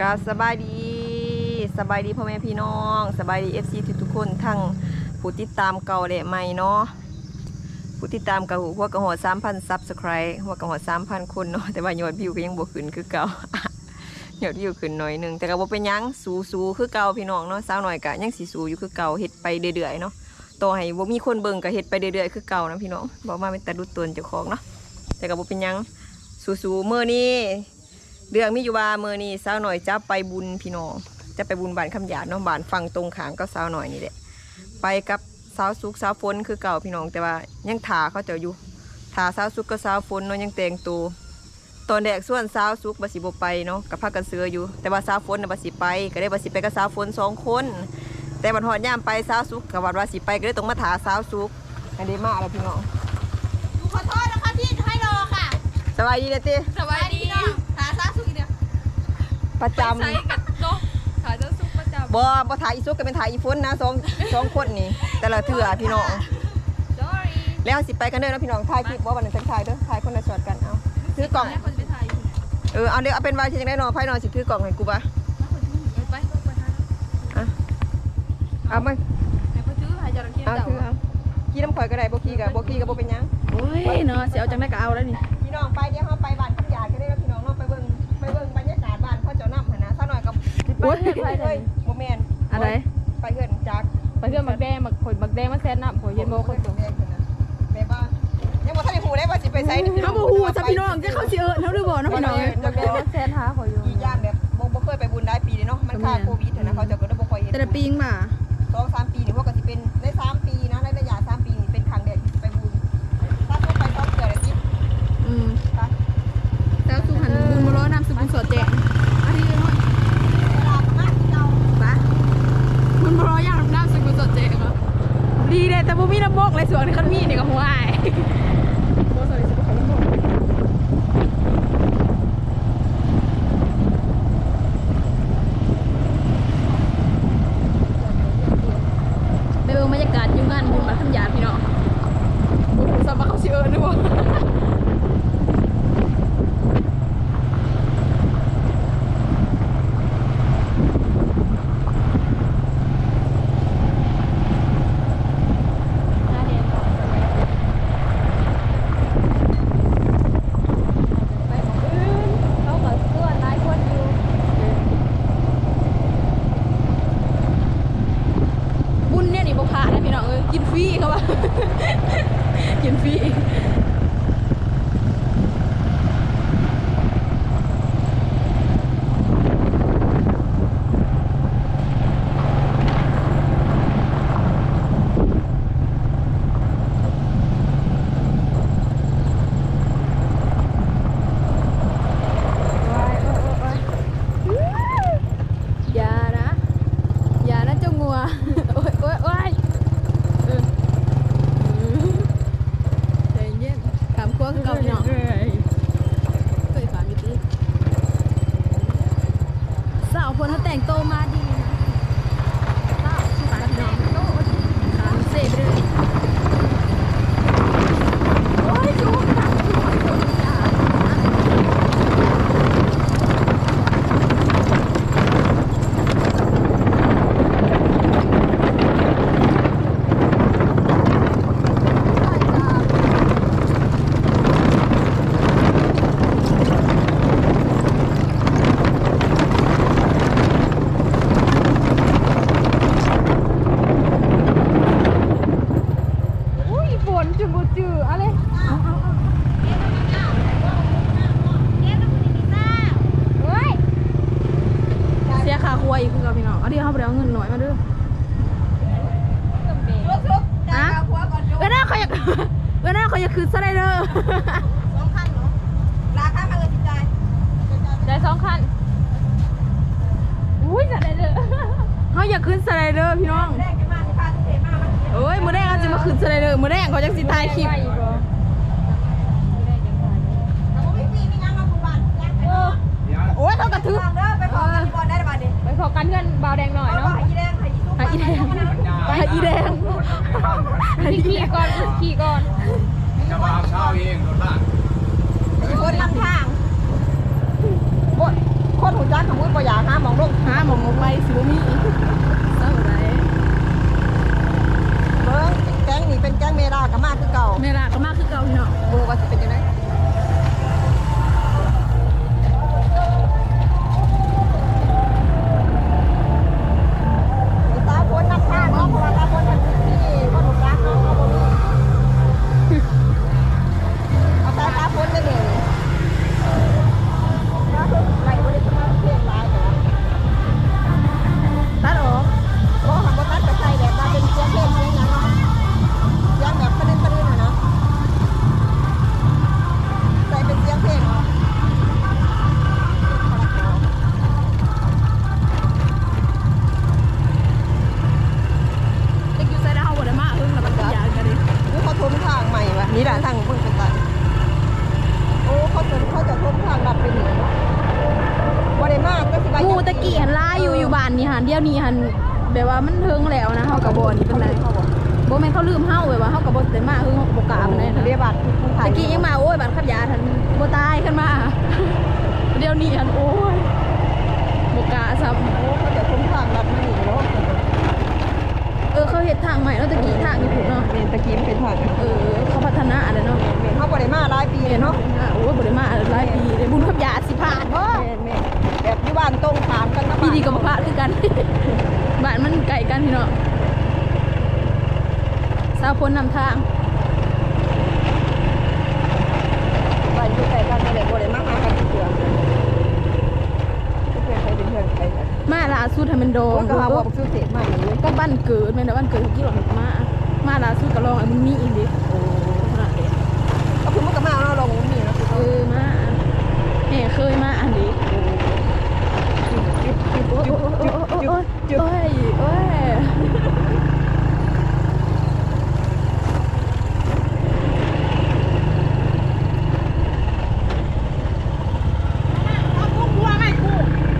กาสบายดีสบายดีพ่อแม่พี่น้องสบายดีเอฟซีทุกคนทั้งผู้ติดตามเก่าและใหม่เนาะผู้ติดตามกับหัวกระหอสามพันซับสไครต์หัวกระหอสามพันคนเนาะแต่ว่ายอดวิวก็ยังบวกขึ้นคือเก่ายอดวิวขึ้นหน่อยหนึงแต่ก็บ่เป็นยังสูสูคือเก่าพี่น้องเนาะสาวหน่อยกะยังสีสูอยู่คือเก่าเฮ็ดไปเรื่อยๆเนาะต่อให้บ่มีคนเบิ่งก็เฮ็ดไปเรื่อยๆคือเก่านะพี่น้องบอกมาเป็นตาดุดตนเจ้าของเนาะแต่ก็บ่เป็นยังสูๆมื้อนี้ เรื่องมีอยู่ว่าเมื่อนี้สาวหน่อยจะไปบุญพี่น้อง จะไปบุญบ้านคำหยาดเนาะบ้านฟังตรงขางก็สาวหน่อยนี่แหละไปกับสาวสุกสาวฝนคือเก่าพี่น้องแต่ว่ายังถาเขาเจ้าอยู่ถาสาวสุกกับสาวฝนเนาะยังแต่งตัวตอนแรกส่วนสาวสุกบสิบไปเนาะกับพากันเสืออยู่ แต่ว่าสาวฝนน่ะบสิไป ก็ได้บสิไปกับสาวฝนสองคน แต่บันหอดย่ามไปสาวสุกกับวัดว่าสิไปก็ได้ต้องมาถาสาวสุกอันนี้มาแล้วพี่น้องขอโทษนะคะที่ให้รอค่ะสบายดีเลยติสวัสดีหาซาสุกิเดียว ประจำใส่กันเนาะหาเจ้าซุปประจบ่บ่ถ่ายอีซุกก็เป็นถ่ายอีฝนนะสองสองคนนี่ แต่ละเถื่อพี่น้องำ sorry แล้วสิไปกันเด้อนะพี่น้องถ่ายคลิปบ่วันนั้นจังถ่ายเด้อถ่ายคนละช็อตกันเอาถือกล่อง ให้คนไปถ่ายอยู่เออเอาเดี๋ยวเอาเป็นว่าที่จังได้นอนไผนอนสิถือกล่องให้กูบ่ะไปไปไปถ่ายเอามาไปไปถือถ่ายจระเข้เอาเต่าถือเอาขี่น้ำข่อยก็ได้บ่ขี่ก็บ่ขี่ก็บ่เป็นหยัง โอ้ยเนาะเสียเอาจังได้ก็เอาแล้วนี่พี่น้องไปเดี๋ยวเฮาไป ไปเฮ้ยเฮ้ยบ่แม่นอะไร ไปเฮือนจักไปเพื่อนหมักแดงหมักข่อยหมักแดงมาแซนน้ำข่อยเย็นโมคนตัวแดงขึ้นนะแม่บ้านยังบ่ทันได้ฮู้ได้ว่าสิไปไสนี่เขาบอกหูจะพี่น้องจะเขาสิเอิญเขาดูบ่เนาะพี่น้องจะบอกแซนหาข่อยอยู่ อีกอย่างแบบบ่บ่เคยไปบุญได้ปีเลยเนาะมันค่าโควิดอะนะเขาจะก็ได้บ่ค่อยเห็นแต่ละปีงบ่าสองสามปีนี่พวกก็สิเป็นได้สามปีนะได้ระยะสามปีนี่เป็นครั้งแรกที่ไปบุญถ้าพวกไปท้องเสือเลยสิ อืม ค่ะ แล้วสุหันบุญมาล้อนำสุบุญสดแจกอันนี้เนาะ เวลาประมาณที่เรา ปะบุญมาล้อย่างน้ำสุบุญสดแจกเนาะดีเลยแต่บ่มีน้ำบกเลยสวนคันมีนี่ก็หัวอายบ่สวยสิบ่ขอน้ำบกไปเบรรยากาศยุ่งานบุญมาทำยาพี่น้องสมบัติเขาชิเอิญด้วยบ่บุญเนี่ยนี่บ่พลาดนะพี่น้องเอ้ยกินฟรีเขาว่า กินฟรีอย่านะ อย่านะเจ้างัว โอ๊ยโอ๊ยโอ๊ยเออใจเย็นถามครั วคือเก่าพี่น้องเคยถามอยู่ดิสาวคนเขาแต่งโตวมาดีนะสาวที่ฝันพี่น้องถามเสพไปเลยโอ้ยจูบถามจูบจูบจ้าอุ้ยฝนจุบจืออะไรเอาเอาเอาเฮ้ยเสียค่าครัวอีกคือกับพี่น้องเอาดิเขาไปเอาเงินหน่อยมาเด้อ ลุกลุกจ่ายค่าหัวก่อนลุก เออหน้าเขาอยาก เออหน้าเขาอยากคืนสไลเดอร์ สองพันเหรอราคามาเงินสิจ่าย ได้สองคันอุ้ยสไลเดอร์ เขาอยากขึ้นสไลเดอร์พี่น้องแรกกันมาสิพาสิเทมามาเก็บเอ้ยมือแรกเขาจะมาขึ้นสไลเดอร์มือแรกเขาจะสิถ่ายคลิปแต่ว่าไม่มีมีงานมาบุญบ้านยังไปเนาะโอ้ยเขากระทึกทางเด้อไปขอกันที่บ่อนได้บัดนี้ไปขอกันเพื่อนบาวแดงหน่อยเอาเนาะหาอีแดงหาอีซุปหาอีแดงหาอีแดงหาอีขี่ก่อนขี่ก่อนจะมาเอาเช้าเองรถลาก ว่ามันเทิงแล้วนะเฮาก็บ่นี่เป็นไรเขาบอกบ่แม่นเขาลืมเฮาแบบว่าเฮาก็บ่ได้มาเพิ่งบ่กล้าปานใดนะเรียบัตรไทยตะกี้ยังมาโอ้ยบัตรขับยาทันบ่ตายขึ้นมาเดี๋ยวนี้หันโอ้ยบ่กล้าซ้ำโอ้เขาจะทมทางดับไม่หนีเนาะเออเขาเฮ็ดทางใหม่แล้วตะกี้ทางนี่พุ่นเนาะเมนตะกี้มันเป็นทางเออเขาพัฒนาแล้วเนาะเมนเขาบ่ได้มาหลายปีเลยเนาะอะโอ้ยบ่ได้มาหลายปีเลยบุญขับยาสิ กลกันพี่เนาะสาวพ้นนำทางบ้านอยู่ใกล้กันนี่แหละบ่ได้มาหากันเพื่อนเพื่อนใครเป็นเพื่อนใครกันมาล่าสุดให้มันโดโอ้งก็หาบอกซื้อเศษใหม่เลยก็บ้านเกิดแม่นแต่บ้านเกิดกี่หลอกมามาล่าสุดก็ลองไอ้มึงมีอีกดิโอ้นั่นแหละก็คือมันก็มาเนาะลงมีนะคือเออมาแม่เคยมาอันนี้ จุ๊บโอ้ยโอ้ย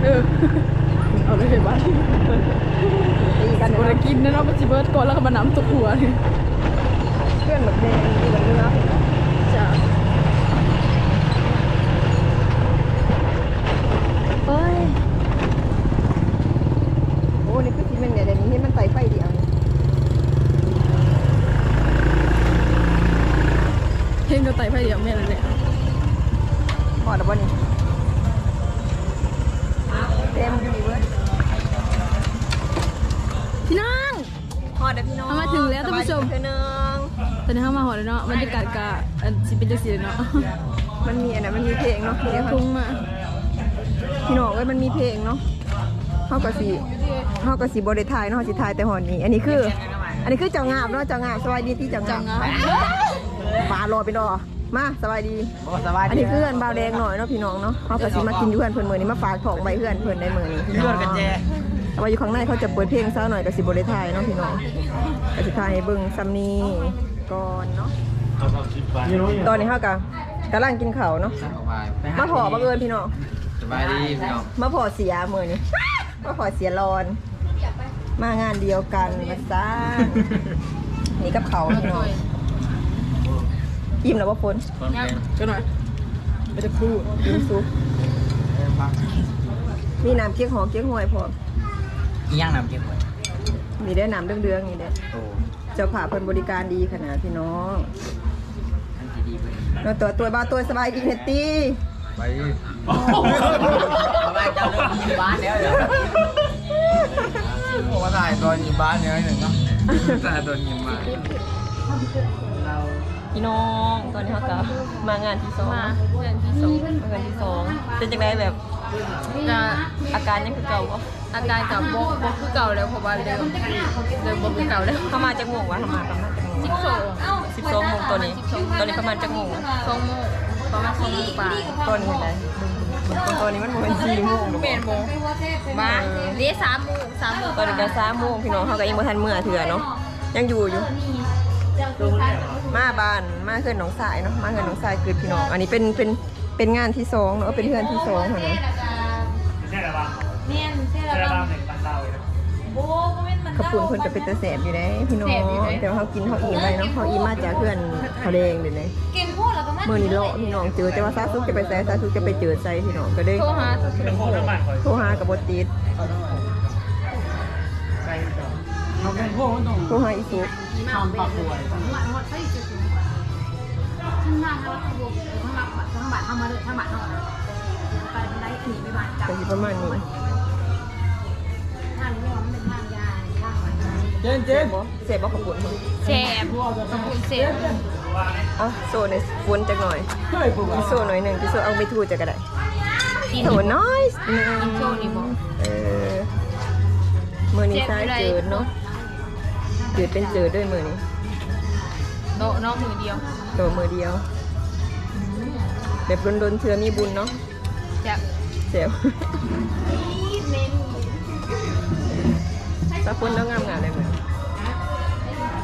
เออเอาเลยเห็นบ้านตีกันคนกินนะเนาะมันจิเบิร์ดก่อนแล้วก็มาน้ำตกหัวเพื่อนแบบแดงตีกันเนื้อ จ้ะโอ้ย โอ้นี่คือที่มันเนี่ยเดี๋ยวนี้ให้มันใส่ไฟเดียวนี่ เห็นก็ไต่ไฟเดียวแม่เลยเนี่ยพอแล้วบ่นี่เต็มดีเว้ยพี่น้องพอแล้วพี่น้องเอามาถึงแล้วท่านผู้ชมสบยดีเธอนึงตอนนี้เข้ามาหอแล้วเนาะบรรยากาศกะอันสิเป็นจังซี่เลยเนาะมันมีอันนั้นมันมีเพลงเนาะเดี๋ยวทุ่งมาพี่น้องเอ้ยมันมีเพลงเนาะเฮาก็สิเฮาก็สิบ่ได้ถ่ายเนาะเฮาสิถ่ายแต่หอนนี้ อันนี้คือ อันนี้คือเจ้างาบเนาะเจ้างาบสวัสดีที่เจ้างาจับงอะ ปลารอไปรอมาสบายดีโอ้สบายอันดีนี้คือเพื่อนบาวแดงหน่อยเนาะพี่น้องเนาะเขาก็สิมากินอยู่เพื่อนเพื่อนมือนี้มาฝากของใบเพื่อนเพื่อนในมือนี้พี่น้เลือองดกันแจแต่ว่าอยู่ข้างในเขาจะเปิดเพลงซะหน่อยกับสิบริไทยเนาะพี่น้องกับสิทายให้เบิ่งซัมนี่ก่อนเนาะตอนนี้เขากะกำลังกินข้าวเนาะมาพอบังเอิญพี่น้องสบายดีพี่น้องมาพอเสียมือนี้มาพอเสียรอน มางานเดียวกันมาซ่านี่กับเขาวพี่น้อง อิ่มแล้วว่าฝนคนเป็นก็หน่อยไปจะพูดอิ่มซุปมีน้ำเก๊กหอมเก๊กฮวยพร้อมอีย่างน้ำเก็บไว้มีได้น้ำเดืองๆนี่เด้โอ้เจ้าผ่าเพิ่นบริการดีขนาดพี่น้องท่านที่ดีไปแล้วตัวตัวบ้าตัวสบายดีเนตตี้ไปดิสบายเจ้าเริ่มมีบ้านแล้วเดี๋ยผมว่าถ่ายตอนอยู่บ้านเนี่ยหนึ่งเนาะถ่ายตอนยิมมาน พี่น้องตอนนี้เขาก็มางานที่สองมาเดือนที่สองมางานที่สองเป็นจังไดแบบจะอาการยังคือเก่าบ่อาการกับโบกบกคือเก่าแล้วเพราะว่าเดิมเดิมบกคือเก่าแล้วเข้ามาจากโมงวะเข้ามาประมาณจากโมงสิบสองสิบสองโมงตอนนี้ตอนนี้ประมาณจากโมงสองโมงประมาณสองโมงกว่าตอนนี้เห็นไหมตอนนี้มันประมาณสี่โมงหรือเปเปลี่ยล่านโมงมาเรียกสามโมงสามโมงตอนนี้ก็สามโมงพี่น้องเขาก็ยังบ่ทันเมื่อเถื่อเนาะยังอยู่อยู่ มาบ้านมาเพื่อนหนองสายเนาะมาเพื่อนหนองสายคือพี่น้องอันนี้เป็นเป็นเป็นงานที่สองเนาะเป็นเพื่อนที่สองเหรอเนาะเมียนเสื้อระบำโอ้ก็เป็นมันขอบคุณเพิ่นก็เป็นตาแสบอยู่ได้พี่น้องแต่ว่าเขากินเขาอิ่มไปเนาะเขาอิ่มมาจากเพื่อนเขาแดงเดี๋ยวนี้เก่งพูดแล้วก็มาเมื่อนี้เลาะพี่น้องเจอแต่ว่าซาซุกจะไปใส่ซาซุกจะไปเจอใส่พี่น้องก็ได้โทรหาเป็นโค้งน้ำมันคอยโทรหากับบติดใกล้ต่อเราเป็นพวกมันต้องโทรหาอีซุ กทำปากป่วยหวานหมดใช่จุดข้างหน้าเขาทำบุกข้างหลังข้งบ้านเข้ามาเลยข้งบ้านเข้ามาไปบันไดหนีไปบ้านจับประมาณนี้ทางนี้มันเป็นทางยาทางมันเจนเจเจ็บนบ่เจ็บบ่ขอบคุณแสบขอบคุณเสียอะโซ่ในฝนจักหน่อยเคยปลูกโซ่หน่อยหนึงที่โซ่เอาไปทูจะก็ได้โซ่น้อยหนึงโชว์นี่บ่เออมื้อนี้ใช้เจิดเนาะ เจิดเป็นเจิดด้วยมื้อนี้โตะเนาะมือเดียวตัวมือเดียว แบบดนๆเทื่อมีบุญเนาะจะเสียวสาวฝนแล้วงามๆเลยเหมือน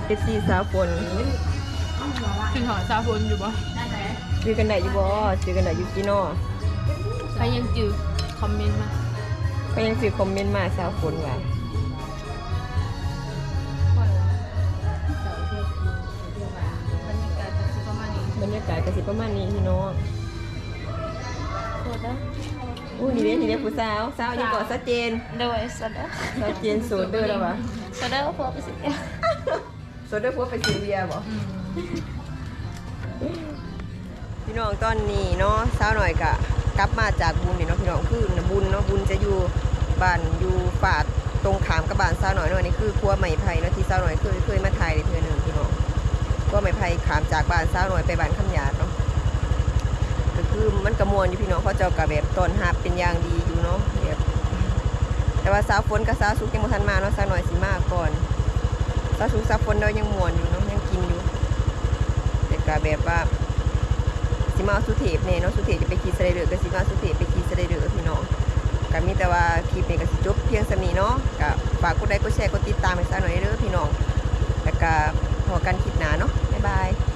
เอซีสาวฝนถึงหอซาฟุนอยู่บ่ซื้อกันได้อยู่บ่ซื้อกันได้อยู่กี่นอใครยังจือคอมเมนต์มาก็ยังซื้อคอมเมนต์มาสาวฝนว่า บรรยากาศก็สิประมาณนี้พี่น้องโคตรนะอู้นี่เด้นี่เด้ผู้สาวสาวยังก่อชัดเจนโดยสดาชัดเจนโสดเด้อแล้ววะสดาพวกไปสิโสดเด้อพวกไปซื้อเบียร์บ่พี่น้องตอนนี้เนาะสาวหน่อยกะกลับมาจากบุญนี่เนาะพี่น้องคือบุญเนาะบุญจะอยู่บ้านอยู่ฝาดตรงขามกับบ้านสาวหน่อยเนาะนี่คือครัวใหม่ไผ่เนาะที่สาวหน่อยเคยเคยมาถ่ายในเทื่อหนึงพี่น้อง ครัวใหม่ไผ่ขามจากบ้านสาวหน่อยไปบ้านคำหยาดเนาะก็คือมันกระมวลอยู่พี่น้องเขาเจ้ากะแบบต้อนรับเป็นอย่างดีอยู่เนาะแบบแต่ว่าสาวฝนกับสาวสุกยังบ่ทันมาเนาะสาวหน่อยสิมาก่อนสาวสุกสาวฝนเรายังมวนอยู่เนาะยังกินอยู่แต่กะแบบว่าสิมาเอาสุเทพเนี่ยเนาะสุเทพจะไปขี่สไลเดอร์ก็สิมาเอาสุเทพไปขี่สไลเดอร์พี่น้องก็มีแต่ว่าคลิปนี้ก็สิจบเพียงสำนี้เนาะก็ฝากกดไลค์กดแชร์กดติดตามให้ซะหน่อยเด้อพี่น้องแล้วก็ พอกันคลิปหนาเนาะบ๊ายบาย